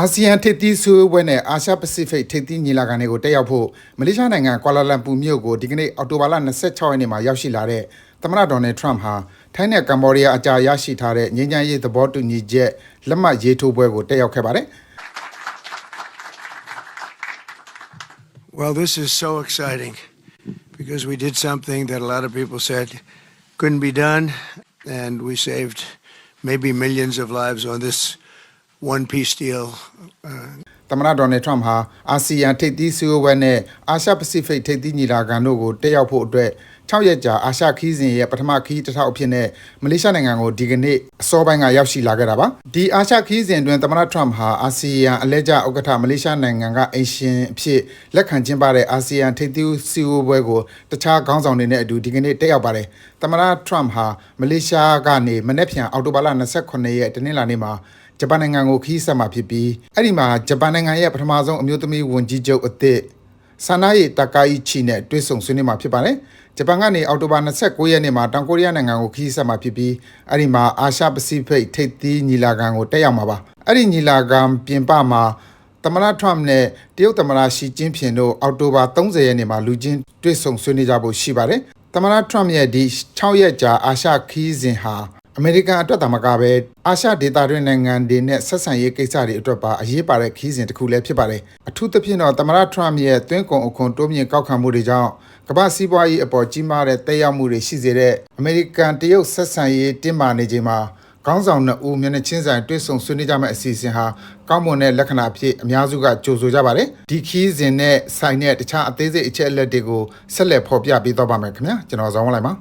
အာဆီယံထိပ်သီးဆွေးနွေးပွဲနဲ့အာရှပစိဖိတ်ထိပ်သီးညီလာခံတွေကိုတက်ရောက်ဖို့မလေးရှားနိုင်ငံကွာလာလမ်ပူမြို့ကိုဒီကနေ့အောက်တိုဘာလ26ရက်နေ့မှာရောက်ရှိလာတဲ့သမ္မတဒေါ်နယ်ထရမ့်ဟာထိုင်းနဲ့ကမ္ဘောဒီးယားအကြားရရှိထားတဲ့ငြိမ်းချမ်းရေးသဘောတူညီချက်လက်မှတ်ရေးထိုးပွဲကိုတက်ရောက်ခဲ့ပါတယ် Well, this is so exciting because we did something that a lot of people said couldn't be done, and we saved maybe millions of lives on this one peace deal. Uh, သမ္မတဒေါ်နယ်ထရမ့်ဟာအာဆီယံထိပ်သီးဆွေးနွေးပွဲနဲ့အာရှပစိဖိတ်ထိပ်သီးညီလာခံတို့ကိုတက်ရောက်ဖို့အတွက် 6ရက်ကြာအာရှခီးစဉ်ရဲ့ပထမခီးတစ်ထောက်အဖြစ်နဲ့မလေးရှားနိုင်ငံကိုဒီကနေ့အစောပိုင်းကရောက်ရှိလာခဲ့တာပါဒီအာရှခီးစဉ်အတွင်းသမ္မတထရမ့်ဟာအာဆီယံအလဲကျဥက္ကဋ္ဌမလေးရှားနိုင်ငံကအိမ်ရှင်အဖြစ်လက်ခံကျင်းပတဲ့အာဆီယံထိပ်သီးစည်းဝေးပွဲကိုတခြားခေါင်းဆောင်တွေနဲ့အတူဒီကနေ့တက်ရောက်ပါတယ်သမ္မတထရမ့်ဟာမလေးရှားကနေမနေ့ပြန်အောက်တိုဘာလ29ရက်တနင်္လာနေ့မှာဂျပန်နိုင်ငံကိုခီးဆက်မှာဖြစ်ပြီးအဲ့ဒီမှာဂျပန်နိုင်ငံရဲ့ပထမဆုံးအမျိုးသမီးဝန်ကြီးချုပ်အသစ် ဆာနာယီတာကာယီချီနဲ့တွေ့ဆုံဆွေးနွေးမှာဖြစ်ပါတယ်။ဂျပန်ကနေအောက်တိုဘာ29ရက်နေ့မှာတောင်ကိုရီးယားနိုင်ငံကိုခီးဆက်မှာဖြစ်ပြီးအဲ့ဒီမှာအာရှပစိဖိတ်ထိပ်သီးညီလာခံကိုတက်ရောက်မှာပါ။အဲ့ဒီညီလာခံပြင်ပမှာသမ္မတထရမ့်နဲ့တရုတ်သမ္မတရှီကျင်းဖျင်တို့အောက်တိုဘာ30ရက်နေ့မှာလူချင်းတွေ့ဆုံဆွေးနွေးကြဖို့ရှိပါတယ်။သမ္မတထရမ့်ရဲ့ဒီ6ရက်ကြာအာရှခီးစဉ်ဟာ အမေရိကန်အတွက်သာမကပဲအာရှဒေသတွင်းနိုင်ငံတွေနဲ့ဆက်ဆံရေးကိစ္စတွေအတွက်ပါအရေးပါတဲ့ခီးစဉ်တစ်ခုလည်းဖြစ်ပါတယ်။အထူးသဖြင့်တော့သမ္မတထရမ့်ရဲ့သွင်းကုန်အခွန်တိုးမြင့်ကောက်ခံမှုတွေကြောင့်ကမ္ဘာစီးပွားရေးအပေါ်ကြီးမားတဲ့တက်ရောက်မှုတွေရှိစေတဲ့အမေရိကန်တရုတ်ဆက်ဆံရေးတင်းမာနေချိန်မှာခေါင်းဆောင်နှစ်ဦးမျက်နှာချင်းဆိုင်တွေ့ဆုံဆွေးနွေးကြမယ့်အစီအစဉ်ဟာကောင်းမွန်တဲ့လက္ခဏာအဖြစ်အများစုကကြိုဆိုကြပါတယ်။ဒီခီးစဉ်နဲ့ဆိုင်တဲ့တခြားအသေးစိတ်အချက်အလက်တွေကိုဆက်လက်ဖော်ပြပေးသွားပါမယ်ခင်ဗျာ။ကျွန်တော်ဇောင်းဝလိုက်ပါ